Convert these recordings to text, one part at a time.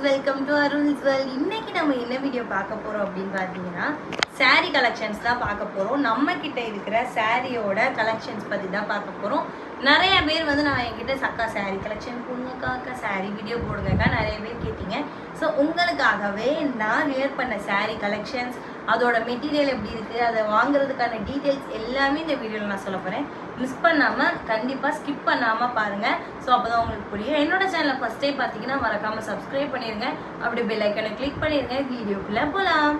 Guys welcome to Arul's world இன்னைக்கு நம்ம என்ன வீடியோ பார்க்க போகிறோம் அப்படின்னு பார்த்தீங்கன்னா saree கலெக்ஷன்ஸ் தான் பார்க்க போகிறோம் நம்ம கிட்ட இருக்கிற சாரியோட கலெக்ஷன்ஸ் பற்றி தான் பார்க்க போகிறோம் நிறைய பேர் வந்து நான் என்கிட்ட சக்கா saree கலெக்ஷன் போடுங்கக்கா அக்கா வீடியோ போடுங்கக்கா நிறைய பேர் கேட்டீங்க. ஸோ உங்களுக்காகவே நான் வியர் பண்ண saree கலெக்ஷன்ஸ் அதோட மெட்டீரியல் எப்படி இருக்குது அதை வாங்குறதுக்கான டீட்டெயில்ஸ் எல்லாமே இந்த வீடியோவில் நான் சொல்ல போகிறேன் மிஸ் பண்ணாமல் கண்டிப்பாக ஸ்கிப் பண்ணாமல் பாருங்கள் ஸோ அப்போ தான் உங்களுக்கு புரியும். என்னோட சேனலை ஃபஸ்ட் பார்த்தீங்கன்னா மறக்காமல் சப்ஸ்கிரைப் பண்ணிடுங்க அப்படி பெல் ஐக்கனை கிளிக் பண்ணிடுங்க வீடியோக்குள்ளே போகலாம்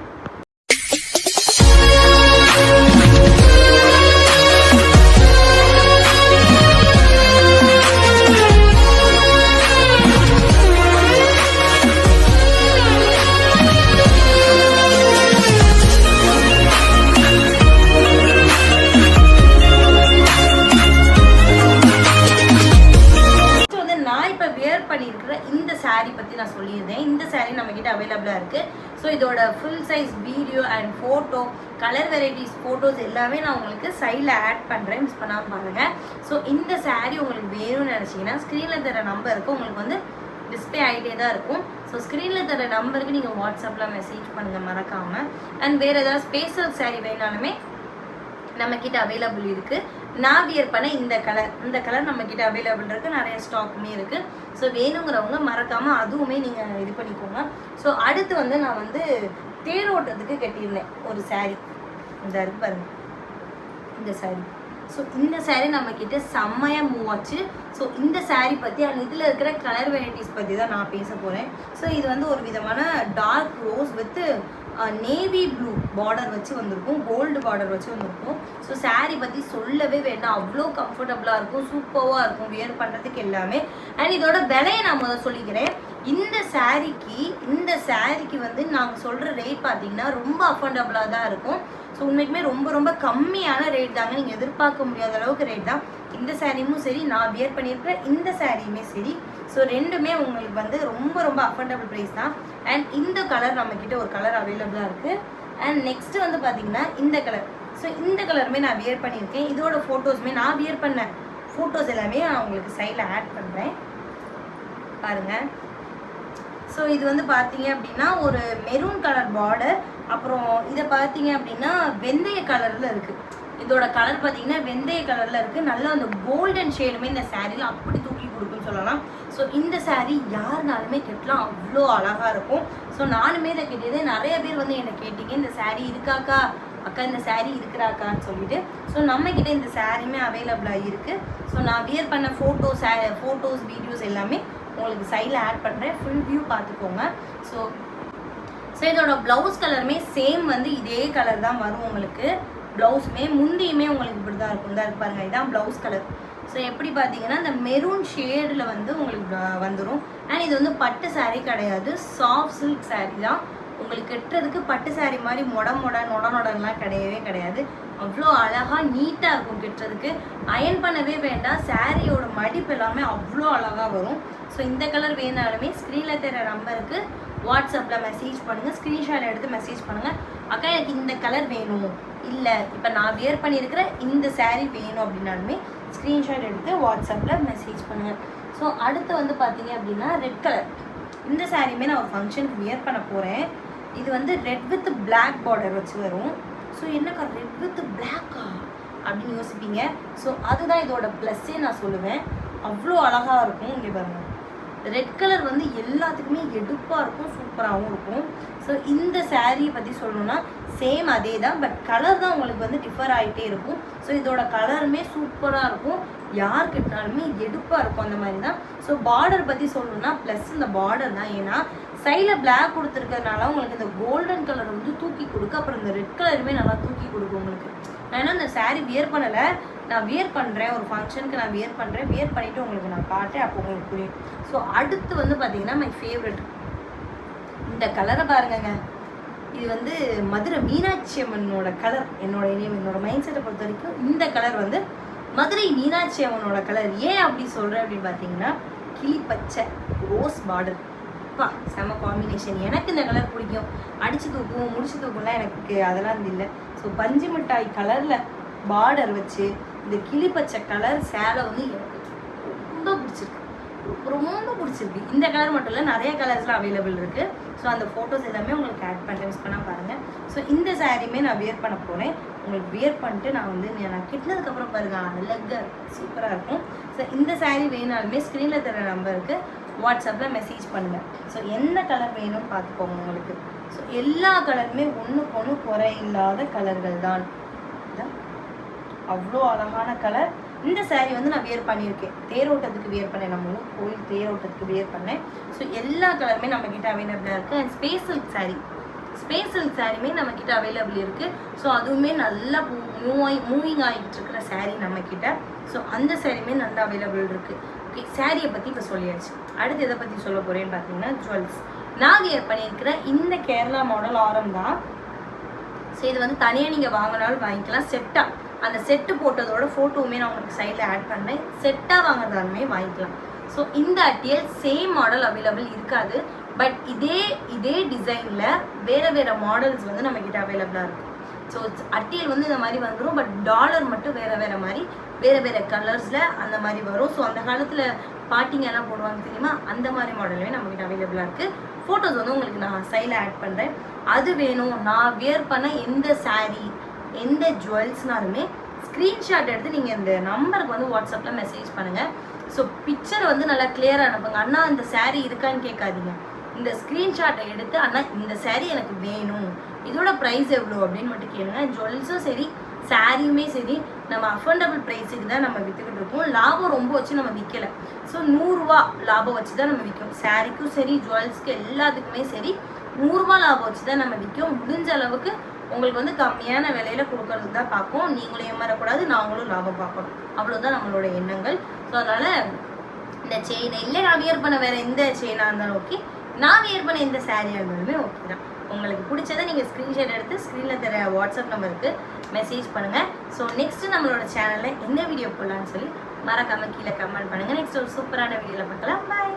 அவைலபிளாக இருக்குது ஸோ இதோட full size video and photo colour varieties photos எல்லாமே நான் உங்களுக்கு சைடில் ஆட் பண்ணுறேன் மிஸ் பண்ணாமல் பாருங்கள் ஸோ இந்த சாரீ உங்களுக்கு வேணும்னு நினச்சிங்கன்னா ஸ்க்ரீனில் தர நம்பருக்கு உங்களுக்கு வந்து டிஸ்பிளே ஆகிட்டே தான் இருக்கும். ஸோ ஸ்க்ரீனில் தர நம்பருக்கு நீங்கள் வாட்ஸ்அப்பில் மெசேஜ் பண்ணுங்கள் மறக்காமல் அண்ட் வேறு ஏதாவது ஸ்பேஷல் சாரீ வேணாலுமே நம்ம அவைலபிள் இருக்குது நான் பண்ண இந்த கலர் இந்த கலர் நம்ம கிட்ட அவைலபிள் இருக்கு. நிறைய ஸ்டாக்குமே இருக்கு. ஸோ வேணுங்கிறவங்க மறக்காம அதுவுமே நீங்க இது பண்ணிக்கோங்க. ஸோ அடுத்து வந்து நான் வந்து தேரோட்டத்துக்கு கட்டியிருந்தேன் ஒரு saree. இந்த இருக்கு பாருங்க. இந்த saree. ஸோ இந்த சாரீ நம்ம கிட்ட செம்மையாக மூவ் ஆச்சு. ஸோ இந்த சாரீ பற்றி அண்ட் இதில் இருக்கிற கலர் வெரைட்டிஸ் பற்றி தான் நான் பேச போகிறேன் ஸோ இது வந்து ஒரு விதமான dark rose with navy blue border வச்சு வந்திருக்கும். கோல்டு பார்டர் வச்சு வந்திருக்கும். ஸோ சாரீ பற்றி சொல்லவே வேண்டாம். அவ்வளோ கம்ஃபர்டபுளாக இருக்கும். சூப்பராக இருக்கும். வியர் பண்ணுறதுக்கு எல்லாமே. அண்ட் இதோட விலையை நான் முதல்ல சொல்லிக்கிறேன். சாரீக்கு இந்த சாரீக்கு வந்து நாங்கள் சொல்கிற ரேட் பார்த்தீங்கன்னா ரொம்ப அஃபோர்டபுளாக தான் இருக்கும். ஸோ உண்மைக்குமே ரொம்ப ரொம்ப கம்மியான ரேட் தாங்க. நீங்கள் எதிர்பார்க்க முடியாத அளவுக்கு ரேட் தான். இந்த சாரியும் சரி நான் வியர் பண்ணியிருக்கிற இந்த சாரியுமே சரி. ஸோ ரெண்டுமே உங்களுக்கு வந்து ரொம்ப ரொம்ப அஃபோர்டபுள் ப்ரைஸ் தான். அண்ட் இந்த கலர் நம்மக்கிட்ட ஒரு கலர் அவைலபிளாக இருக்குது அண்ட் நெக்ஸ்ட்டு வந்து பார்த்தீங்கன்னா இந்த கலர் ஸோ இந்த கலருமே நான் வியர் பண்ணியிருக்கேன். இதோட ஃபோட்டோஸுமே நான் வியர் பண்ண ஃபோட்டோஸ் எல்லாமே நான் உங்களுக்கு சைடில் ஆட் பண்ணுறேன் பாருங்கள் ஸோ இது வந்து பார்த்தீங்க அப்படின்னா ஒரு மெரூன் கலர் பார்டர் அப்புறம் இதை பார்த்தீங்க அப்படின்னா வெந்தய கலரில் இருக்குது இதோட கலர் பார்த்தீங்கன்னா வெந்தய கலரில் இருக்குது நல்லா அந்த கோல்டன் ஷேடுமே இந்த சாரியில் அப்படி தூக்கி கொடுக்குன்னு சொல்லலாம். ஸோ இந்த saree யாருனாலுமே கெட்டலாம். அவ்வளோ அழகாக இருக்கும். ஸோ நானுமே இதை கேட்டது நிறைய பேர் வந்து என்னை கேட்டீங்க இந்த saree இருக்காக்கா? அக்கா இந்த saree இருக்கிறாக்கான்னு சொல்லிட்டு. ஸோ நம்மக்கிட்ட இந்த சாரியுமே அவைலபிளாக இருக்குது ஸோ நான் வியர் பண்ண ஃபோட்டோஸ் ஃபோட்டோஸ் வீடியோஸ் எல்லாமே உங்களுக்கு சைடில் ஆட் பண்ணுறேன் ஃபுல் வியூ பார்த்துக்கோங்க. ஸோ ஸோ இதோட ப்ளவுஸ் கலருமே சேம் வந்து இதே கலர் தான் வரும் உங்களுக்கு. ப்ளவுஸுமே முந்தியுமே உங்களுக்கு இப்படி தான் இருக்கும். தான் இருக்கு இதுதான் ப்ளவுஸ் கலர் ஸோ எப்படி பார்த்தீங்கன்னா இந்த மெரூன் ஷேடில் வந்து உங்களுக்கு வந்துடும் அண்ட் இது வந்து பட்டு சாரீ கிடையாது. சாஃப்ட் சில்க் சாரீ தான். உங்களுக்கு கட்டுறதுக்கு பட்டு சாரீ மாதிரி மொட மொட நொட நொடன்லாம் கிடையவே கிடையாது. அவ்வளோ அழகாக நீட்டாக இருக்கும். கட்டுறதுக்கு அயன் பண்ணவே வேண்டாம். சாரியோட மடிப்பு எல்லாமே அவ்வளோ அழகாக வரும். ஸோ இந்த கலர் வேணாலுமே ஸ்க்ரீனில் தெரிய நம்பருக்கு வாட்ஸ்அப்பில் மெசேஜ் பண்ணுங்கள் ஸ்க்ரீன்ஷாட் எடுத்து மெசேஜ் பண்ணுங்கள் அக்கா எனக்கு இந்த கலர் வேணும். இல்லை இப்போ நான் வியர் பண்ணியிருக்கிற இந்த சாரீ வேணும் அப்படின்னாலுமே ஸ்க்ரீன்ஷாட் எடுத்து வாட்ஸ்அப்பில் மெசேஜ் பண்ணுங்கள் ஸோ அடுத்து வந்து பார்த்தீங்க அப்படின்னா ரெட் கலர் இந்த சாரியுமே நான் ஒரு ஃபங்க்ஷனுக்கு வியர் பண்ண போகிறேன் இது வந்து ரெட் வித் பிளாக் பார்டர் வச்சு வரும். ஸோ என்னக்கா ரெட் வித் பிளாக்கா அப்படின்னு யோசிப்பீங்க. ஸோ அதுதான் இதோட ப்ளஸ்ஸே நான் சொல்லுவேன். அவ்வளோ அழகாக இருக்கும் இங்கே பாருங்கள் ரெட் கலர் வந்து எல்லாத்துக்குமே எடுப்பாக இருக்கும் சூப்பராகவும் இருக்கும். ஸோ இந்த சாரியை பற்றி சொல்லணும்னா சேம் அதே தான் பட் கலர் தான் உங்களுக்கு வந்து டிஃபர் ஆகிட்டே இருக்கும். ஸோ இதோட கலருமே சூப்பராக இருக்கும். யார் கிட்டாலுமே எடுப்பாக இருக்கும் அந்த மாதிரி தான் ஸோ பார்டர் பற்றி சொல்லணும்னா ப்ளஸ் இந்த பார்டர் தான். ஏன்னா சைடில் பிளாக் கொடுத்துருக்கறதுனால உங்களுக்கு இந்த கோல்டன் கலர் வந்து தூக்கி கொடுக்க அப்புறம் இந்த ரெட் கலருமே நல்லா தூக்கி கொடுக்கும் உங்களுக்கு. நான் ஏன்னா இந்த சாரீ வியர் பண்ணலை. நான் வியர் பண்ணுறேன் ஒரு ஃபங்க்ஷனுக்கு நான் வியர் பண்ணுறேன் வியர் பண்ணிவிட்டு உங்களுக்கு நான் காட்டேன் அப்போ உங்களுக்கு புரியும். ஸோ அடுத்து வந்து பார்த்தீங்கன்னா மை ஃபேவரட் இந்த கலரை பாருங்கங்க. இது வந்து மதுரை மீனாட்சி அம்மனோட கலர் என்னோட இனியம் என்னோட மைண்ட் செட்டை பொறுத்த வரைக்கும் இந்த கலர் வந்து மதுரை மீனாட்சி அம்மனோட கலர் ஏன் அப்படி சொல்கிறேன் அப்படின்னு பார்த்தீங்கன்னா கிளி பச்சை ரோஸ் பார்டர் அப்பா செம காம்பினேஷன் எனக்கு இந்த கலர் பிடிக்கும். அடிச்சு தூக்கும் முடிச்சு தூக்கும்லாம் எனக்கு அதெல்லாம் இல்லை. ஸோ பஞ்சு மிட்டாய் கலரில் பார்டர் வச்சு இந்த கிளி பச்சை கலர் சேலை வந்து எனக்கு ரொம்ப பிடிச்சிருக்கு. ரொம்ப பிடிச்சிருக்கு. இந்த கலர் மட்டும் இல்லை நிறைய கலர்ஸ்லாம் அவைலபிள் இருக்குது ஸோ அந்த ஃபோட்டோஸ் எல்லாமே உங்களுக்கு ஆட் பண்ணுறேன் மிஸ் பண்ணால் பாருங்கள் ஸோ இந்த சாரியுமே நான் வியர் பண்ண போகிறேன் உங்களுக்கு வியர் பண்ணிட்டு நான் வந்து நான் கிட்டினதுக்கப்புறம் பாருங்க அழகாக சூப்பராக இருக்கும். ஸோ இந்த saree வேணாலுமே ஸ்க்ரீனில் தர நம்பருக்கு வாட்ஸ்அப்பில் மெசேஜ் பண்ணுங்கள் ஸோ என்ன கலர் வேணும்னு பார்த்துக்கோங்க உங்களுக்கு. ஸோ எல்லா கலருமே ஒன்றுக்கு ஒன்று குறை இல்லாத கலர்கள் தான். அவ்வளோ அழகான கலர் இந்த சேரீ வந்து நான் வியர் பண்ணியிருக்கேன். தேரோட்டத்துக்கு வியர் பண்ணேன். நம்ம ஊர் கோயில் தேரோட்டத்துக்கு வியர் பண்ணேன். ஸோ எல்லா கலருமே நம்மக்கிட்ட அவைலபிளாக இருக்குது and space silk saree. Space silk நம்ம கிட்ட அவைலபிள் இருக்குது ஸோ அதுவுமே நல்லா மூவ் ஆகி மூவிங் ஆகிட்டு இருக்கிற சாரீ நம்ம கிட்ட ஸோ அந்த சாரீமே நல்லா அவைலபிள் இருக்குது ஓகே சாரியை பற்றி இப்போ சொல்லியாச்சு. அடுத்து எதை பற்றி சொல்ல போகிறேன்னு பார்த்தீங்கன்னா ஜுவல்ஸ் நாங்கள் பண்ணியிருக்கிற இந்த கேரளா மாடல் ஆரம் தான். ஸோ இது வந்து தனியாக நீங்கள் வாங்கினாலும் வாங்கிக்கலாம். செட்டாக அந்த செட்டு போட்டதோட ஃபோட்டோவுமே நான் உங்களுக்கு சைடில் ஆட் பண்ணேன் செட்டாக வாங்குறதாலுமே வாங்கிக்கலாம். ஸோ இந்த அட்டியல் சேம் மாடல் அவைலபிள் இருக்காது. பட் இதே இதே டிசைனில் வேறு வேறு மாடல்ஸ் வந்து நம்மக்கிட்ட அவைலபிளாக இருக்கும் ஸோ அட்டியல் வந்து இந்த மாதிரி வந்துடும் பட் டாலர் மட்டும் வேறு வேறு மாதிரி வேறு வேறு கலர்ஸில் அந்த மாதிரி வரும். ஸோ அந்த காலத்தில் பாட்டிங்க எல்லாம் போடுவாங்க தெரியுமா? அந்த மாதிரி மாடலுமே நம்மக்கிட்ட அவைலபிளாக இருக்குது ஃபோட்டோஸ் வந்து உங்களுக்கு நான் சைடில் ஆட் பண்ணுறேன் அது வேணும். நான் வியர் பண்ண எந்த சாரீ எந்த ஜுவல்ஸ்னாலுமே ஸ்க்ரீன்ஷாட் எடுத்து நீங்கள் இந்த நம்பருக்கு வந்து வாட்ஸ்அப்பில் மெசேஜ் பண்ணுங்கள் ஸோ பிக்சர் வந்து நல்லா கிளியராக அனுப்புங்க. அண்ணா இந்த சாரீ இருக்கான்னு கேட்காதீங்க. இந்த ஸ்க்ரீன்ஷாட்டை எடுத்து அண்ணா இந்த சேரீ எனக்கு வேணும். இதோட ப்ரைஸ் எவ்வளோ அப்படின்னு மட்டும் கேளுங்க. ஜுவல்ஸும் சரி சாரியுமே சரி நம்ம அஃபோர்டபுள் ப்ரைஸுக்கு தான் நம்ம விற்றுக்கிட்டு இருக்கோம். லாபம் ரொம்ப வச்சு நம்ம விற்கலை ஸோ நூறுரூவா லாபம் வச்சு தான் நம்ம விற்கும் சாரிக்கும் சரி ஜுவல்ஸ்க்கு எல்லாத்துக்குமே சரி நூறுரூவா லாபம் வச்சு தான் நம்ம விற்கும் முடிஞ்ச அளவுக்கு உங்களுக்கு வந்து கம்மியான விலையில கொடுக்கறதுக்கு தான் பார்ப்போம். நீங்களும் ஏமாறக்கூடாது நாங்களும் லாபம் பார்க்கணும் அவ்வளோதான் நம்மளோட எண்ணங்கள். ஸோ அதனால இந்த செயினை இல்லை நான் வியர் பண்ண வேற எந்த செயினாக இருந்தாலும் ஓகே நான் வியர் பண்ண எந்த சாரீ இருந்தாலுமே ஓகே தான். உங்களுக்கு பிடிச்சதை நீங்கள் ஸ்க்ரீன்ஷாட் எடுத்து ஸ்க்ரீனில் தர வாட்ஸ்அப் நம்பருக்கு மெசேஜ் பண்ணுங்கள் ஸோ நெக்ஸ்ட் நம்மளோட சேனலில் என்ன வீடியோ போடலான்னு சொல்லி மறக்காமல் கீழே கமெண்ட் பண்ணுங்கள் நெக்ஸ்ட் ஒரு சூப்பரான வீடியோவில் பார்க்கலாம். பாய்